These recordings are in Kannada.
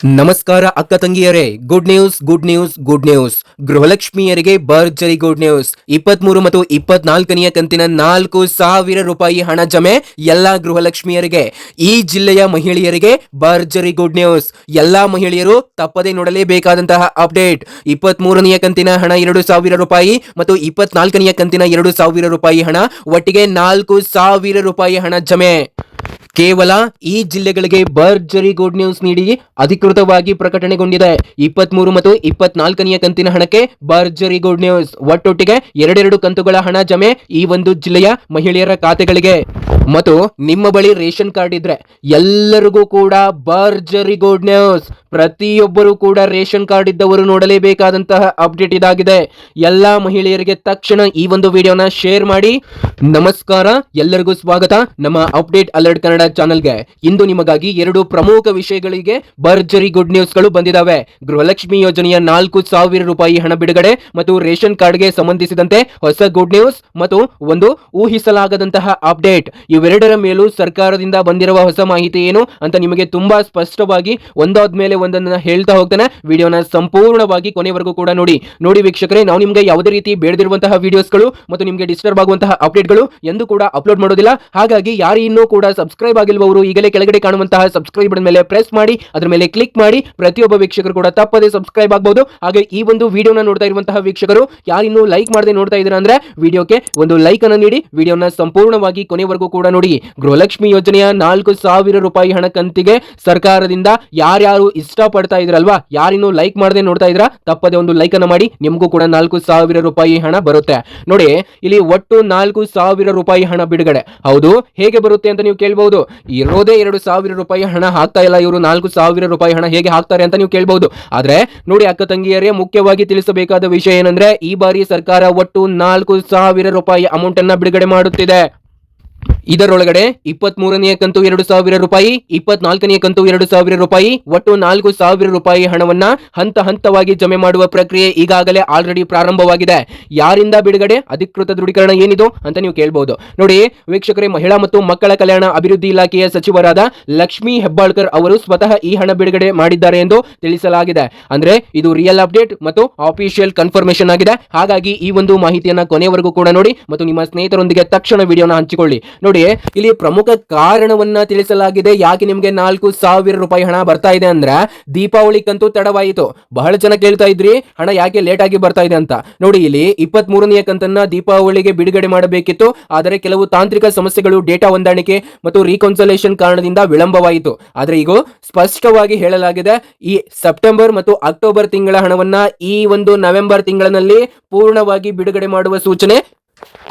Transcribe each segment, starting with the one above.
ನಮಸ್ಕಾರ ಅಕ್ಕ ತಂಗಿಯರೇ good news good news good news ಗೃಹಲಕ್ಷ್ಮಿಯರಿಗೆ ಭರ್ಜರಿ ಗುಡ್ ನ್ಯೂಸ್ ಇಪ್ಪತ್ಮೂರು ಮತ್ತು ಇಪ್ಪತ್ನಾಲ್ಕನೆಯ ಕಂತಿನ ನಾಲ್ಕು ಸಾವಿರ ರೂಪಾಯಿ ಹಣ ಜಮೆ ಎಲ್ಲಾ ಗೃಹಲಕ್ಷ್ಮಿಯರಿಗೆ. ಈ ಜಿಲ್ಲೆಯ ಮಹಿಳೆಯರಿಗೆ ಭರ್ಜರಿ ಗುಡ್ ನ್ಯೂಸ್ ಎಲ್ಲಾ ಮಹಿಳೆಯರು ತಪ್ಪದೇ ನೋಡಲೇಬೇಕಾದಂತಹ ಅಪ್ಡೇಟ್ ಇಪ್ಪತ್ಮೂರನೆಯ ಕಂತಿನ ಹಣ ಎರಡು ಸಾವಿರ ರೂಪಾಯಿ ಮತ್ತು ಇಪ್ಪತ್ನಾಲ್ಕನೆಯ ಕಂತಿನ ಎರಡು ಸಾವಿರ ರೂಪಾಯಿ ಹಣ. ಒಟ್ಟಿಗೆ ನಾಲ್ಕು ಸಾವಿರ ರೂಪಾಯಿ ಹಣ ಜಮೆ. ಕೇವಲ ಈ ಜಿಲ್ಲೆಗಳಿಗೆ ಭರ್ಜರಿ ಗುಡ್ ನ್ಯೂಸ್ ನೀಡಿ ಅಧಿಕೃತವಾಗಿ ಪ್ರಕಟಣೆಗೊಂಡಿದೆ. ಇಪ್ಪತ್ಮೂರು ಮತ್ತು ಇಪ್ಪತ್ನಾಲ್ಕನೆಯ ಕಂತಿನ ಹಣಕ್ಕೆ ಭರ್ಜರಿ ಗುಡ್ ನ್ಯೂಸ್ ಒಟ್ಟೊಟ್ಟಿಗೆ ಎರಡೆರಡು ಕಂತುಗಳ ಹಣ ಜಮೆ ಈ ಒಂದು ಜಿಲ್ಲೆಯ ಮಹಿಳೆಯರ ಖಾತೆಗಳಿಗೆ. ಮತ್ತು ನಿಮ್ಮ ಬಳಿ ರೇಷನ್ ಕಾರ್ಡ್ ಇದ್ರೆ ಎಲ್ಲರಿಗೂ ಕೂಡ ಭರ್ಜರಿ ಗುಡ್ ನ್ಯೂಸ್ ಪ್ರತಿಯೊಬ್ಬರು ಕೂಡ ರೇಷನ್ ಕಾರ್ಡ್ ಇದ್ದವರು ನೋಡಲೇಬೇಕಾದಂತಹ ಅಪ್ಡೇಟ್ ಇದಾಗಿದೆ. ಎಲ್ಲಾ ಮಹಿಳೆಯರಿಗೆ ತಕ್ಷಣ ಈ ಒಂದು ವಿಡಿಯೋನ ಶೇರ್ ಮಾಡಿ. ನಮಸ್ಕಾರ, ಎಲ್ಲರಿಗೂ ಸ್ವಾಗತ. ನಮ್ಮ ಅಪ್ಡೇಟ್ ಅಲರ್ಟ್ ಕನ್ನಡ ಚಾನೆಲ್ಗೆ ಇಂದು ನಿಮಗಾಗಿ ಎರಡು ಪ್ರಮುಖ ವಿಷಯಗಳಿಗೆ ಭರ್ಜರಿ ಗುಡ್ ನ್ಯೂಸ್ಗಳು ಬಂದಿದ್ದಾವೆ ಗೃಹಲಕ್ಷ್ಮಿ ಯೋಜನೆಯ ನಾಲ್ಕು ಸಾವಿರ ರೂಪಾಯಿ ಹಣ ಬಿಡುಗಡೆ ಮತ್ತು ರೇಷನ್ ಕಾರ್ಡ್ಗೆ ಸಂಬಂಧಿಸಿದಂತೆ ಹೊಸ ಗುಡ್ ನ್ಯೂಸ್ ಮತ್ತು ಒಂದು ಊಹಿಸಲಾಗದಂತಹ ಅಪ್ಡೇಟ್ ಇವೆರಡರ ಮೇಲೂ ಸರ್ಕಾರದಿಂದ ಬಂದಿರುವ ಹೊಸ ಮಾಹಿತಿ ಏನು ಅಂತ ನಿಮಗೆ ತುಂಬಾ ಸ್ಪಷ್ಟವಾಗಿ ಒಂದಾದ ಮೇಲೆ ಒಂದನ್ನ ಹೇಳ್ತಾ ಹೋಗ್ತಾನೆ. ವಿಡಿಯೋನ ಸಂಪೂರ್ಣವಾಗಿ ಕೊನೆವರೆಗೂ ಕೂಡ ನೋಡಿ. ನೋಡಿ ವೀಕ್ಷಕರೇ, ನಾವು ನಿಮಗೆ ಯಾವುದೇ ರೀತಿ ಬೇಡದಿರುವಂತಹ ವಿಡಿಯೋಸ್ಗಳು ಮತ್ತು ನಿಮಗೆ ಡಿಸ್ಟರ್ಬ್ ಆಗುವಂತಹ ಅಪ್ಡೇಟ್ಗಳು ಎಂದು ಕೂಡ ಅಪ್ಲೋಡ್ ಮಾಡೋದಿಲ್ಲ. ಹಾಗಾಗಿ ಯಾರು ಇನ್ನೂ ಕೂಡ ಸಬ್ಸ್ಕ್ರೈಬ್ ಆಗಿಲ್ವವರು ಈಗಲೇ ಕೆಳಗಡೆ ಕಾಣುವಂತಹ ಸಬ್ಸ್ಕ್ರೈಬ್ ಮೇಲೆ ಪ್ರೆಸ್ ಮಾಡಿ, ಅದರ ಮೇಲೆ ಕ್ಲಿಕ್ ಮಾಡಿ. ಪ್ರತಿಯೊಬ್ಬ ವೀಕ್ಷಕರು ಕೂಡ ತಪ್ಪದೆ ಸಬ್ಸ್ಕ್ರೈಬ್ ಆಗಬಹುದು ಹಾಗೆ ಈ ಒಂದು ವಿಡಿಯೋನ ನೋಡ್ತಾ ಇರುವಂತಹ ವೀಕ್ಷಕರು ಯಾರಿನ್ನೂ ಲೈಕ್ ಮಾಡದೆ ನೋಡ್ತಾ ಇದ್ದೀರಾ ಅಂದ್ರೆ, ವಿಡಿಯೋಕ್ಕೆ ಒಂದು ಲೈಕ್ ಅನ್ನು ನೀಡಿ. ವಿಡಿಯೋನ ಸಂಪೂರ್ಣವಾಗಿ ಕೊನೆವರೆಗೂ ಕೂಡ ನೋಡಿ. ಗೃಹಲಕ್ಷ್ಮಿ ಯೋಜನೆಯ ನಾಲ್ಕು ಸಾವಿರ ರೂಪಾಯಿ ಹಣ ಕಂತಿಗೆ ಸರ್ಕಾರದಿಂದ ಯಾರ್ಯಾರು ಇಷ್ಟ ಪಡ್ತಾ ಇದ್ರಲ್ವಾ, ಯಾರಿನ್ನೂ ಲೈಕ್ ಮಾಡದೆ ನೋಡ್ತಾ ಇದ್ರ, ತಪ್ಪದೆ ಒಂದು ಲೈಕ್ ಅನ್ನ ಮಾಡಿ ನಿಮಗೂ ಕೂಡ ನಾಲ್ಕು ಸಾವಿರ ರೂಪಾಯಿ ಹಣ ಬರುತ್ತೆ. ನೋಡಿ, ಇಲ್ಲಿ ಒಟ್ಟು ನಾಲ್ಕು ಸಾವಿರ ರೂಪಾಯಿ ಹಣ ಬಿಡುಗಡೆ. ಹೌದು, ಹೇಗೆ ಬರುತ್ತೆ ಅಂತ ನೀವು ಕೇಳಬಹುದು ಇರೋದೇ ಎರಡು ಸಾವಿರ ರೂಪಾಯಿ ಹಣ ಹಾಕ್ತಾ ಇಲ್ಲ ಇವರು, ನಾಲ್ಕು ಸಾವಿರ ರೂಪಾಯಿ ಹಣ ಹೇಗೆ ಹಾಕ್ತಾರೆ ಅಂತ ನೀವು ಕೇಳಬಹುದು ಆದ್ರೆ, ನೋಡಿ ಅಕ್ಕ ತಂಗಿಯರೇ, ಮುಖ್ಯವಾಗಿ ತಿಳಿಸಬೇಕಾದ ವಿಷಯ ಏನಂದ್ರೆ, ಈ ಬಾರಿ ಸರ್ಕಾರ ಒಟ್ಟು ನಾಲ್ಕು ಸಾವಿರ ರೂಪಾಯಿ ಅಮೌಂಟ್ ಅನ್ನ ಬಿಡುಗಡೆ ಮಾಡುತ್ತಿದೆ. ಇದರೊಳಗಡೆ ಇಪ್ಪತ್ತ್ ಮೂರನೆಯ ಕಂತು ಎರಡು ಸಾವಿರ ರೂಪಾಯಿ, ಇಪ್ಪತ್ನಾಲ್ಕನೆಯ ಕಂತು ಎರಡು ಸಾವಿರ ರೂಪಾಯಿ, ಒಟ್ಟು ನಾಲ್ಕು ಸಾವಿರ ರೂಪಾಯಿ ಹಣವನ್ನ ಹಂತ ಹಂತವಾಗಿ ಜಮೆ ಮಾಡುವ ಪ್ರಕ್ರಿಯೆ ಈಗಾಗಲೇ ಆಲ್ರೆಡಿ ಪ್ರಾರಂಭವಾಗಿದೆ. ಯಾರಿಂದ ಬಿಡುಗಡೆ? ಅಧಿಕೃತ ದೃಢೀಕರಣ ಏನಿದು ಅಂತ ನೀವು ಕೇಳಬಹುದು ನೋಡಿ, ವೀಕ್ಷಕರೇ, ಮಹಿಳಾ ಮತ್ತು ಮಕ್ಕಳ ಕಲ್ಯಾಣ ಅಭಿವೃದ್ಧಿ ಇಲಾಖೆಯ ಸಚಿವರಾದ ಲಕ್ಷ್ಮೀ ಹೆಬ್ಬಾಳ್ಕರ್ ಅವರು ಸ್ವತಃ ಈ ಹಣ ಬಿಡುಗಡೆ ಮಾಡಿದ್ದಾರೆ ಎಂದು ತಿಳಿಸಲಾಗಿದೆ. ಅಂದ್ರೆ, ಇದು ರಿಯಲ್ ಅಪ್ಡೇಟ್ ಮತ್ತು ಆಫಿಷಿಯಲ್ ಕನ್ಫರ್ಮೇಶನ್ ಆಗಿದೆ. ಹಾಗಾಗಿ ಈ ಒಂದು ಮಾಹಿತಿಯನ್ನ ಕೊನೆವರೆಗೂ ಕೂಡ ನೋಡಿ ಮತ್ತು ನಿಮ್ಮ ಸ್ನೇಹಿತರೊಂದಿಗೆ ತಕ್ಷಣ ವಿಡಿಯೋನ ಹಂಚಿಕೊಳ್ಳಿ. ನೋಡಿ ಇಲ್ಲಿ ಪ್ರಮುಖ ಕಾರಣವನ್ನ ತಿಳಿಸಲಾಗಿದೆ. ಯಾಕೆ ನಿಮ್ಗೆ ನಾಲ್ಕು ಸಾವಿರ ರೂಪಾಯಿ ಹಣ ಬರ್ತಾ ಇದೆ ಅಂದ್ರೆ ದೀಪಾವಳಿಗಂತೂ ತಡವಾಯಿತು. ಬಹಳ ಜನ ಕೇಳ್ತಾ ಇದ್ರಿ, ಹಣ ಯಾಕೆ ಲೇಟ್ ಆಗಿ ಬರ್ತಾ ಇದೆ ಅಂತ. ನೋಡಿ, ಇಲ್ಲಿ ಇಪ್ಪತ್ತ್ ಮೂರನೆಯ ಕಂತನ್ನ ದೀಪಾವಳಿಗೆ ಬಿಡುಗಡೆ ಮಾಡಬೇಕಿತ್ತು. ಆದರೆ ಕೆಲವು ತಾಂತ್ರಿಕ ಸಮಸ್ಯೆಗಳು, ಡೇಟಾ ಹೊಂದಾಣಿಕೆ ಮತ್ತು ರೀಕನ್ಸಲೇಷನ್ ಕಾರಣದಿಂದ ವಿಳಂಬವಾಯಿತು. ಆದ್ರೆ ಈಗ ಸ್ಪಷ್ಟವಾಗಿ ಹೇಳಲಾಗಿದೆ, ಈ ಸೆಪ್ಟೆಂಬರ್ ಮತ್ತು ಅಕ್ಟೋಬರ್ ತಿಂಗಳ ಹಣವನ್ನ ಈ ಒಂದು ನವೆಂಬರ್ ತಿಂಗಳಿನಲ್ಲಿ ಪೂರ್ಣವಾಗಿ ಬಿಡುಗಡೆ ಮಾಡುವ ಸೂಚನೆ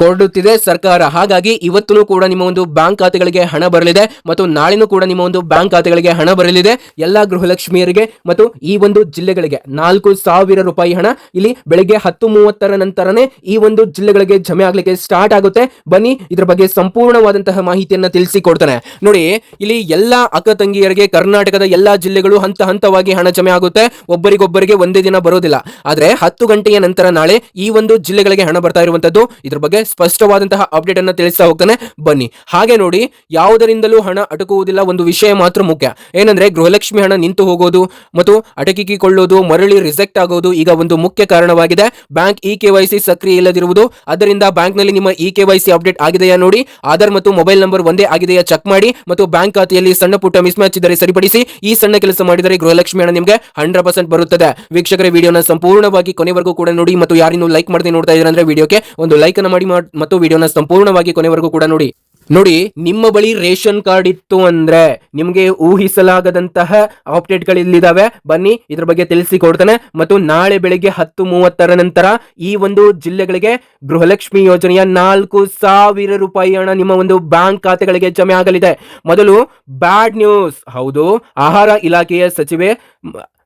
ಕೊಡುತ್ತಿದೆ ಸರ್ಕಾರ. ಹಾಗಾಗಿ ಇವತ್ತು ಕೂಡ ನಿಮ್ಮ ಒಂದು ಬ್ಯಾಂಕ್ ಖಾತೆಗಳಿಗೆ ಹಣ ಬರಲಿದೆ ಮತ್ತು ನಾಳೆನೂ ಕೂಡ ನಿಮ್ಮ ಒಂದು ಬ್ಯಾಂಕ್ ಖಾತೆಗಳಿಗೆ ಹಣ ಬರಲಿದೆ. ಎಲ್ಲ ಗೃಹಲಕ್ಷ್ಮಿಯರಿಗೆ ಮತ್ತು ಈ ಒಂದು ಜಿಲ್ಲೆಗಳಿಗೆ ನಾಲ್ಕು ಸಾವಿರ ರೂಪಾಯಿ ಹಣ. ಇಲ್ಲಿ ಬೆಳಗ್ಗೆ ಹತ್ತು ಮೂವತ್ತರ ನಂತರನೇ ಈ ಒಂದು ಜಿಲ್ಲೆಗಳಿಗೆ ಜಮೆ ಆಗ್ಲಿಕ್ಕೆ ಸ್ಟಾರ್ಟ್ ಆಗುತ್ತೆ. ಬನ್ನಿ, ಇದ್ರ ಬಗ್ಗೆ ಸಂಪೂರ್ಣವಾದಂತಹ ಮಾಹಿತಿಯನ್ನು ತಿಳಿಸಿ ಕೊಡ್ತಾನೆ ನೋಡಿ, ಇಲ್ಲಿ ಎಲ್ಲಾ ಅಕ್ಕ ತಂಗಿಯರಿಗೆ ಕರ್ನಾಟಕದ ಎಲ್ಲಾ ಜಿಲ್ಲೆಗಳು ಹಂತ ಹಂತವಾಗಿ ಹಣ ಜಮೆ ಆಗುತ್ತೆ. ಒಬ್ಬರಿಗೊಬ್ಬರಿಗೆ ಒಂದೇ ದಿನ ಬರೋದಿಲ್ಲ. ಆದರೆ ಹತ್ತು ಗಂಟೆಯ ನಂತರ ನಾಳೆ ಈ ಒಂದು ಜಿಲ್ಲೆಗಳಿಗೆ ಹಣ ಬರ್ತಾ ಇರುವಂತದ್ದು ಇದ್ರ ಸ್ಪಷ್ಟವಾದಂತಹ ಅಪ್ಡೇಟ್ ಅನ್ನ ತಿಳಿಸ್ತಾ ಹೋಗ್ತಾನೆ. ಬನ್ನಿ. ಹಾಗೆ ನೋಡಿ, ಯಾವುದರಿಂದಲೂ ಹಣ ಅಟಕುವುದಿಲ್ಲ ಒಂದು ವಿಷಯ ಮಾತ್ರ ಮುಖ್ಯ. ಏನಂದ್ರೆ, ಗೃಹಲಕ್ಷ್ಮಿ ಹಣ ನಿಂತು ಹೋಗೋದು ಮತ್ತು ಅಟಕಿಕೊಳ್ಳೋದು, ಮರಳಿ ರಿಜೆಕ್ಟ್ ಆಗೋದು ಈಗ ಒಂದು ಮುಖ್ಯ ಕಾರಣವಾಗಿದೆ. ಬ್ಯಾಂಕ್ ಇ ಕೆ ಸಕ್ರಿಯ ಇಲ್ಲದಿರುವುದು. ಅದರಿಂದ ಬ್ಯಾಂಕ್ನಲ್ಲಿ ನಿಮ್ಮ ಇ ಕೆ ಅಪ್ಡೇಟ್ ಆಗಿದೆಯಾ ನೋಡಿ. ಆಧಾರ್ ಮತ್ತು ಮೊಬೈಲ್ ನಂಬರ್ ಒಂದೇ ಆಗಿದೆಯಾ ಚೆಕ್ ಮಾಡಿ ಮತ್ತು ಬ್ಯಾಂಕ್ ಖಾತೆಯಲ್ಲಿ ಸಣ್ಣ ಪುಟ್ಟ ಮಿಸ್ ಮ್ಯಾಚ್ ಇದ್ದರೆ ಸರಿಪಡಿಸಿ. ಈ ಸಣ್ಣ ಕೆಲಸ ಮಾಡಿದರೆ ಗೃಹಲಕ್ಷ್ಮಿ ಹಣ ನಿಮಗೆ ಹಂಡ್ರೆಡ್ ಪರ್ಸೆಂಟ್ ಬರುತ್ತದೆ. ವೀಕ್ಷಕರ, ವಿಡಿಯೋನ ಸಂಪೂರ್ಣವಾಗಿ ಕೊನೆವರೆಗೂ ಕೂಡ ನೋಡಿ ಮತ್ತು ಯಾರಿನ್ನೂ ಲೈಕ್ ಮಾಡದೆ ನೋಡ್ತಾ ಇದ್ರೆ ಅಂದ್ರೆ ವಿಡಿಯೋಕ್ಕೆ ಒಂದು ಲೈಕ್ ಅನ್ನು ಮಾಡಿ ಮತ್ತು ವಿಡಿಯೋನ ಸಂಪೂರ್ಣವಾಗಿ ಕೊನೆವರೆಗೂ ಕೂಡ ನೋಡಿ. ನೋಡಿ, ನಿಮ್ಮ ಬಳಿ ರೇಷನ್ ಕಾರ್ಡ್ ಇತ್ತು ಅಂದ್ರೆ ನಿಮಗೆ ಊಹಿಸಲಾಗದಂತಹ ಅಪ್ಡೇಟ್ ಇಲ್ಲಿದ್ದಾವೆ ಬನ್ನಿ, ಇದ್ರ ಬಗ್ಗೆ ತಿಳಿಸಿ ಕೊಡ್ತಾನೆ. ಮತ್ತು ನಾಳೆ ಬೆಳಿಗ್ಗೆ ಹತ್ತು ಮೂವತ್ತರ ನಂತರ ಈ ಒಂದು ಜಿಲ್ಲೆಗಳಿಗೆ ಗೃಹಲಕ್ಷ್ಮಿ ಯೋಜನೆಯ ನಾಲ್ಕು ಸಾವಿರ ರೂಪಾಯಿ ಹಣ ನಿಮ್ಮ ಒಂದು ಬ್ಯಾಂಕ್ ಖಾತೆಗಳಿಗೆ ಜಮೆ ಆಗಲಿದೆ. ಮೊದಲು ಬ್ಯಾಡ್ ನ್ಯೂಸ್. ಹೌದು, ಆಹಾರ ಇಲಾಖೆಯ ಸಚಿವೆ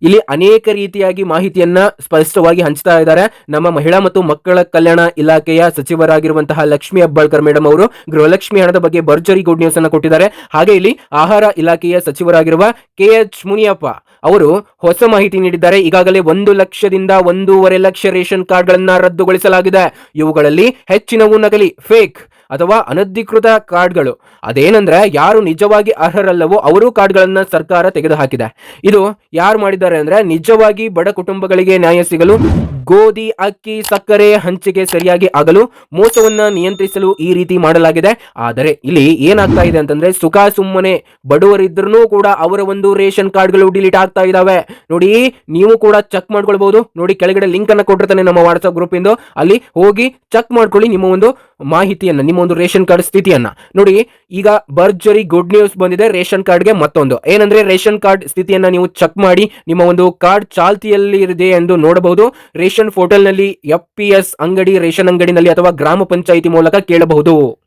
ಇಲ್ಲಿ ಅನೇಕ ರೀತಿಯಾಗಿ ಮಾಹಿತಿಯನ್ನ ಸ್ಪಷ್ಟವಾಗಿ ಹಂಚ್ತಾ ಇದ್ದಾರೆ. ನಮ್ಮ ಮಹಿಳಾ ಮತ್ತು ಮಕ್ಕಳ ಕಲ್ಯಾಣ ಇಲಾಖೆಯ ಸಚಿವರಾಗಿರುವಂತಹ ಲಕ್ಷ್ಮಿ ಅಬ್ಬಾಳ್ಕರ್ ಮೇಡಮ್ ಅವರು ಗೃಹಲಕ್ಷ್ಮಿ ಹಣದ ಬಗ್ಗೆ ಭರ್ಜರಿ ಗುಡ್ ನ್ಯೂಸ್ ಅನ್ನು ಕೊಟ್ಟಿದ್ದಾರೆ. ಹಾಗೆ ಇಲ್ಲಿ ಆಹಾರ ಇಲಾಖೆಯ ಸಚಿವರಾಗಿರುವ ಕೆ ಎಚ್ ಮುನಿಯಪ್ಪ ಅವರು ಹೊಸ ಮಾಹಿತಿ ನೀಡಿದ್ದಾರೆ. ಈಗಾಗಲೇ ಒಂದು ಲಕ್ಷದಿಂದ ಒಂದೂವರೆ ಲಕ್ಷ ರೇಷನ್ ಕಾರ್ಡ್ಗಳನ್ನು ರದ್ದುಗೊಳಿಸಲಾಗಿದೆ. ಇವುಗಳಲ್ಲಿ ಹೆಚ್ಚಿನವು ನಕಲಿ, ಫೇಕ್ ಅಥವಾ ಅನಧಿಕೃತ ಕಾರ್ಡ್ಗಳು. ಅದೇನಂದ್ರೆ ಯಾರು ನಿಜವಾಗಿ ಅರ್ಹರಲ್ಲವೋ ಅವರು ಕಾರ್ಡ್ಗಳನ್ನು ಸರ್ಕಾರ ತೆಗೆದುಹಾಕಿದೆ. ಇದು ಯಾರು ಮಾಡಿದ್ದಾರೆ ಅಂದ್ರೆ ನಿಜವಾಗಿ ಬಡ ಕುಟುಂಬಗಳಿಗೆ ನ್ಯಾಯ ಸಿಗಲು ಗೋಧಿ, ಅಕ್ಕಿ, ಸಕ್ಕರೆ ಹಂಚಿಕೆ ಸರಿಯಾಗಿ ಆಗಲು ಮೋಸವನ್ನ ನಿಯಂತ್ರಿಸಲು ಈ ರೀತಿ ಮಾಡಲಾಗಿದೆ. ಆದರೆ ಇಲ್ಲಿ ಏನಾಗ್ತಾ ಇದೆ ಅಂತಂದ್ರೆ ಸುಖ ಸುಮ್ಮನೆ ಬಡವರಿದ್ರೂ ಕೂಡ ಅವರ ಒಂದು ರೇಷನ್ ಕಾರ್ಡ್ಗಳು ಡಿಲೀಟ್ ಆಗ್ತಾ ಇದಾವೆ. ನೋಡಿ, ನೀವು ಕೂಡ ಚೆಕ್ ಮಾಡ್ಕೊಳ್ಬಹುದು ನೋಡಿ, ಕೆಳಗಡೆ ಲಿಂಕ್ ಅನ್ನ ಕೊಟ್ಟಿರ್ತಾನೆ ನಮ್ಮ ವಾಟ್ಸ್ಆಪ್ ಗ್ರೂಪ್ ಇಂದು. ಅಲ್ಲಿ ಹೋಗಿ ಚೆಕ್ ಮಾಡ್ಕೊಳ್ಳಿ ನಿಮ್ಮ ಒಂದು ಮಾಹಿತಿಯನ್ನ, ನಿಮ್ಮ ಒಂದು ರೇಷನ್ ಕಾರ್ಡ್ ಸ್ಥಿತಿಯನ್ನ. ನೋಡಿ, ಈಗ ಭರ್ಜರಿ ಗುಡ್ ನ್ಯೂಸ್ ಬಂದಿದೆ, ರೇಷನ್ ಕಾರ್ಡ್ಗೆ ಮತ್ತೊಂದು. ಏನಂದ್ರೆ ರೇಷನ್ ಕಾರ್ಡ್ ಸ್ಥಿತಿಯನ್ನ ನೀವು ಚೆಕ್ ಮಾಡಿ ನಿಮ್ಮ ಒಂದು ಕಾರ್ಡ್ ಚಾಲ್ತಿಯಲ್ಲಿ ಇದೆ ಎಂದು ನೋಡಬಹುದು. ಪೋರ್ಟಲ್ನಲ್ಲಿ ಎಫ್ ಪಿ ಎಸ್ ಅಂಗಡಿ ರೇಷನ್ ಅಂಗಡಿನಲ್ಲಿ ಅಥವಾ ಗ್ರಾಮ ಪಂಚಾಯಿತಿ ಮೂಲಕ ಕೇಳಬಹುದು.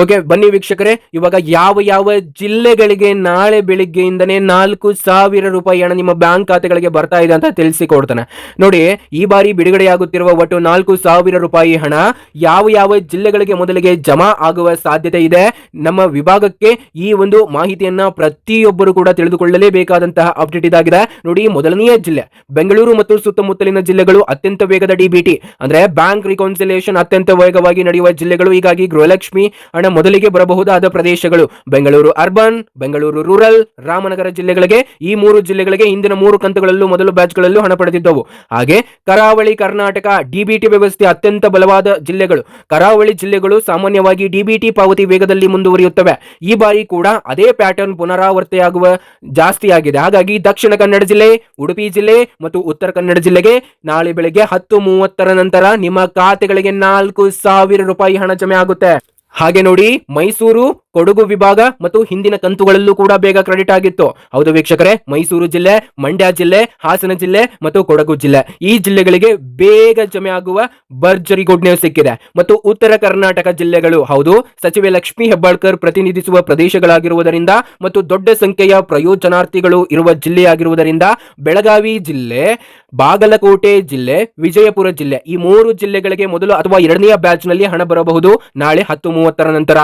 ಓಕೆ, ಬನ್ನಿ ವೀಕ್ಷಕರೇ, ಇವಾಗ ಯಾವ ಯಾವ ಜಿಲ್ಲೆಗಳಿಗೆ ನಾಳೆ ಬೆಳಿಗ್ಗೆಯಿಂದನೇ ನಾಲ್ಕು ಸಾವಿರ ರೂಪಾಯಿ ಹಣ ನಿಮ್ಮ ಬ್ಯಾಂಕ್ ಖಾತೆಗಳಿಗೆ ಬರ್ತಾ ಇದೆ ಅಂತ ತಿಳಿಸಿಕೊಡ್ತಾನೆ. ನೋಡಿ, ಈ ಬಾರಿ ಬಿಡುಗಡೆಯಾಗುತ್ತಿರುವ ಒಟ್ಟು ನಾಲ್ಕು ಸಾವಿರ ರೂಪಾಯಿ ಹಣ ಯಾವ ಯಾವ ಜಿಲ್ಲೆಗಳಿಗೆ ಮೊದಲಿಗೆ ಜಮಾ ಆಗುವ ಸಾಧ್ಯತೆ ಇದೆ? ನಮ್ಮ ವಿಭಾಗಕ್ಕೆ ಈ ಒಂದು ಮಾಹಿತಿಯನ್ನ ಪ್ರತಿಯೊಬ್ಬರು ಕೂಡ ತಿಳಿದುಕೊಳ್ಳಲೇಬೇಕಾದಂತಹ ಅಪ್ಡೇಟ್ ಇದಾಗಿದೆ. ನೋಡಿ, ಮೊದಲನೆಯ ಜಿಲ್ಲೆ, ಬೆಂಗಳೂರು ಮತ್ತು ಸುತ್ತಮುತ್ತಲಿನ ಜಿಲ್ಲೆಗಳು ಅತ್ಯಂತ ವೇಗದ ಡಿಬಿಟಿ ಅಂದ್ರೆ ಬ್ಯಾಂಕ್ ರಿಕೌನ್ಸಿಲೇಷನ್ ಅತ್ಯಂತ ವೇಗವಾಗಿ ನಡೆಯುವ ಜಿಲ್ಲೆಗಳು, ಹೀಗಾಗಿ ಗೃಹಲಕ್ಷ್ಮಿ ಹಣ ಮೊದಲಿಗೆ ಬರಬಹುದಾದ ಪ್ರದೇಶಗಳು ಬೆಂಗಳೂರು ಅರ್ಬನ್, ಬೆಂಗಳೂರು ರೂರಲ್, ರಾಮನಗರ ಜಿಲ್ಲೆಗಳಿಗೆ. ಈ ಮೂರು ಜಿಲ್ಲೆಗಳಿಗೆ ಇಂದಿನ ಮೂರು ಕಂತುಗಳಲ್ಲೂ ಮೊದಲು ಬ್ಯಾಚ್ಗಳಲ್ಲೂ ಹಣ ಪಡೆದಿದ್ದವು. ಹಾಗೆ ಕರಾವಳಿ ಕರ್ನಾಟಕ ಡಿಬಿಟಿ ವ್ಯವಸ್ಥೆ ಅತ್ಯಂತ ಬಲವಾದ ಜಿಲ್ಲೆಗಳು. ಕರಾವಳಿ ಜಿಲ್ಲೆಗಳು ಸಾಮಾನ್ಯವಾಗಿ ಡಿಬಿಟಿ ಪಾವತಿ ವೇಗದಲ್ಲಿ ಮುಂದುವರಿಯುತ್ತವೆ. ಈ ಬಾರಿ ಕೂಡ ಅದೇ ಪ್ಯಾಟರ್ನ್ ಪುನರಾವರ್ತಿಯಾಗುವ ಜಾಸ್ತಿಯಾಗಿದೆ. ಹಾಗಾಗಿ ದಕ್ಷಿಣ ಕನ್ನಡ ಜಿಲ್ಲೆ, ಉಡುಪಿ ಜಿಲ್ಲೆ ಮತ್ತು ಉತ್ತರ ಕನ್ನಡ ಜಿಲ್ಲೆಗೆ ನಾಳೆ ಬೆಳಗ್ಗೆ ಹತ್ತು ಮೂವತ್ತರ ನಂತರ ನಿಮ್ಮ ಖಾತೆಗಳಿಗೆ ನಾಲ್ಕು ಸಾವಿರ ರೂಪಾಯಿ ಹಣ ಜಮೆ ಆಗುತ್ತೆ. ಹಾಗೆ ನೋಡಿ ಮೈಸೂರು ಕೊಡಗು ವಿಭಾಗ ಮತ್ತು ಹಿಂದಿನ ಕಂತುಗಳಲ್ಲೂ ಕೂಡ ಬೇಗ ಕ್ರೆಡಿಟ್ ಆಗಿತ್ತು. ಹೌದು ವೀಕ್ಷಕರೇ, ಮೈಸೂರು ಜಿಲ್ಲೆ, ಮಂಡ್ಯ ಜಿಲ್ಲೆ, ಹಾಸನ ಜಿಲ್ಲೆ ಮತ್ತು ಕೊಡಗು ಜಿಲ್ಲೆ. ಈ ಜಿಲ್ಲೆಗಳಿಗೆ ಬೇಗ ಜಮೆ ಆಗುವ ಭರ್ಜರಿ ಗುಡ್ ಸಿಕ್ಕಿದೆ. ಮತ್ತು ಉತ್ತರ ಕರ್ನಾಟಕ ಜಿಲ್ಲೆಗಳು, ಹೌದು, ಸಚಿವೆ ಲಕ್ಷ್ಮಿ ಹೆಬ್ಬಾಳ್ಕರ್ ಪ್ರತಿನಿಧಿಸುವ ಪ್ರದೇಶಗಳಾಗಿರುವುದರಿಂದ ಮತ್ತು ದೊಡ್ಡ ಸಂಖ್ಯೆಯ ಪ್ರಯೋಜನಾರ್ಥಿಗಳು ಇರುವ ಜಿಲ್ಲೆಯಾಗಿರುವುದರಿಂದ ಬೆಳಗಾವಿ ಜಿಲ್ಲೆ, ಬಾಗಲಕೋಟೆ ಜಿಲ್ಲೆ, ವಿಜಯಪುರ ಜಿಲ್ಲೆ ಈ ಮೂರು ಜಿಲ್ಲೆಗಳಿಗೆ ಮೊದಲು ಅಥವಾ ಎರಡನೆಯ ಬ್ಯಾಚ್ನಲ್ಲಿ ಹಣ ಬರಬಹುದು. ನಾಳೆ ಹತ್ತು ಮೂವತ್ತರ ನಂತರ.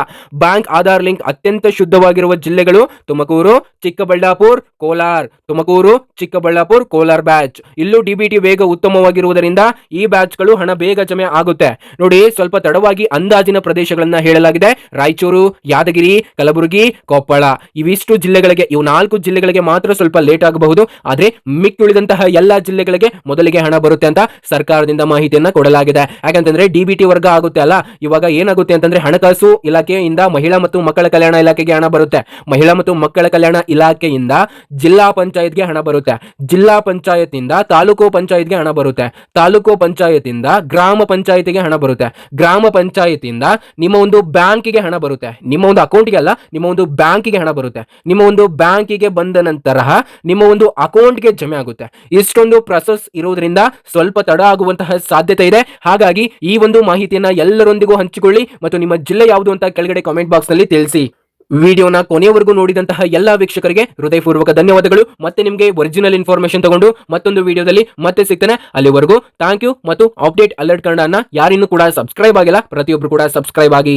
ಬ್ಯಾಂಕ್ ಆಧಾರ್ ಲಿಂಕ್ ಅತ್ಯಂತ ಶುದ್ಧವಾಗಿರುವ ಜಿಲ್ಲೆಗಳು ತುಮಕೂರು, ಚಿಕ್ಕಬಳ್ಳಾಪುರ, ಕೋಲಾರ್. ತುಮಕೂರು, ಚಿಕ್ಕಬಳ್ಳಾಪುರ, ಕೋಲಾರ್ ಬ್ಯಾಚ್. ಇಲ್ಲೂ ಡಿಬಿಟಿ ವೇಗ ಉತ್ತಮವಾಗಿರುವುದರಿಂದ ಈ ಬ್ಯಾಚ್ಗಳು ಹಣ ಬೇಗ ಜಮೆ ಆಗುತ್ತೆ. ನೋಡಿ, ಸ್ವಲ್ಪ ತಡವಾಗಿ ಅಂದಾಜಿನ ಪ್ರದೇಶಗಳನ್ನ ಹೇಳಲಾಗಿದೆ. ರಾಯಚೂರು, ಯಾದಗಿರಿ, ಕಲಬುರಗಿ, ಕೊಪ್ಪಳ. ಇವಿಷ್ಟು ಜಿಲ್ಲೆಗಳಿಗೆ, ಇವು ನಾಲ್ಕು ಜಿಲ್ಲೆಗಳಿಗೆ ಮಾತ್ರ ಸ್ವಲ್ಪ ಲೇಟ್ ಆಗಬಹುದು. ಆದ್ರೆ ಮಿಕ್ಕುಳಿದಂತಹ ಎಲ್ಲಾ ಜಿಲ್ಲೆಗಳಿಗೆ ಮೊದಲಿಗೆ ಹಣ ಬರುತ್ತೆ ಅಂತ ಸರ್ಕಾರದಿಂದ ಮಾಹಿತಿಯನ್ನ ಕೊಡಲಾಗಿದೆ. ಯಾಕಂತಂದ್ರೆ ಡಿಬಿಟಿ ವರ್ಗ ಆಗುತ್ತೆ ಅಲ್ಲ? ಇವಾಗ ಏನಾಗುತ್ತೆ ಅಂತಂದ್ರೆ ಹಣಕಾಸು ಇಲಾಖೆಯಿಂದ ಮಹಿಳಾ ಮತ್ತು ಮಕ್ಕಳ ಕಲ್ಯಾಣ ಇಲಾಖೆಗೆ ಹಣ ಬರುತ್ತೆ. ಮಹಿಳಾ ಮತ್ತು ಮಕ್ಕಳ ಕಲ್ಯಾಣ ಇಲಾಖೆಯಿಂದ ಜಿಲ್ಲಾ ಪಂಚಾಯತ್ಗೆ ಹಣ ಬರುತ್ತೆ. ಜಿಲ್ಲಾ ಪಂಚಾಯತ್ನಿಂದ ತಾಲೂಕು ಪಂಚಾಯತ್ಗೆ ಹಣ ಬರುತ್ತೆ. ತಾಲೂಕು ಪಂಚಾಯತ್ನಿಂದ ಗ್ರಾಮ ಪಂಚಾಯತಿಗೆ ಹಣ ಬರುತ್ತೆ. ಗ್ರಾಮ ಪಂಚಾಯತಿಂದ ನಿಮ್ಮ ಒಂದು ಬ್ಯಾಂಕಿಗೆ ಹಣ ಬರುತ್ತೆ. ನಿಮ್ಮ ಒಂದು ಅಕೌಂಟ್ಗೆ ಅಲ್ಲ, ನಿಮ್ಮ ಒಂದು ಬ್ಯಾಂಕಿಗೆ ಹಣ ಬರುತ್ತೆ. ನಿಮ್ಮ ಒಂದು ಬ್ಯಾಂಕಿಗೆ ಬಂದ ನಂತರ ನಿಮ್ಮ ಒಂದು ಅಕೌಂಟ್ಗೆ ಜಮೆ ಆಗುತ್ತೆ. ಇಷ್ಟೊಂದು ಪ್ರೊಸೆಸ್ ಇರುವುದರಿಂದ ಸ್ವಲ್ಪ ತಡ ಆಗುವಂತಹ ಸಾಧ್ಯತೆ ಇದೆ. ಹಾಗಾಗಿ ಈ ಒಂದು ಮಾಹಿತಿಯನ್ನ ಎಲ್ಲರೊಂದಿಗೂ ಹಂಚಿಕೊಳ್ಳಿ ಮತ್ತು ನಿಮ್ಮ ಜಿಲ್ಲೆ ಯಾವುದು ಅಂತ ಕೆಳಗಡೆ ಕಾಮೆಂಟ್ ಬಾಕ್ಸ್ನಲ್ಲಿ ತಿಳಿಸಿ. ವಿಡಿಯೋನ ಕೊನೆಯವರೆಗೂ ನೋಡಿದಂತಹ ಎಲ್ಲಾ ವೀಕ್ಷಕರಿಗೆ ಹೃದಯಪೂರ್ವಕ ಧನ್ಯವಾದಗಳು. ಮತ್ತೆ ನಿಮಗೆ ಒರಿಜಿನಲ್ ಇನ್ಫಾರ್ಮೇಶನ್ ತಗೊಂಡು ಮತ್ತೊಂದು ವಿಡಿಯೋದಲ್ಲಿ ಮತ್ತೆ ಸಿಗ್ತಾನೆ. ಅಲ್ಲಿವರೆಗೂ ಥ್ಯಾಂಕ್ ಯು ಮತ್ತು ಅಪ್ಡೇಟ್ ಅಲರ್ಟ್ ಕನ್ನಡನ ಯಾರಿನ್ನೂ ಕೂಡ ಸಬ್ಸ್ಕ್ರೈಬ್ ಆಗಿಲ್ಲ, ಪ್ರತಿಯೊಬ್ರು ಕೂಡ ಸಬ್ಸ್ಕ್ರೈಬ್ ಆಗಿ.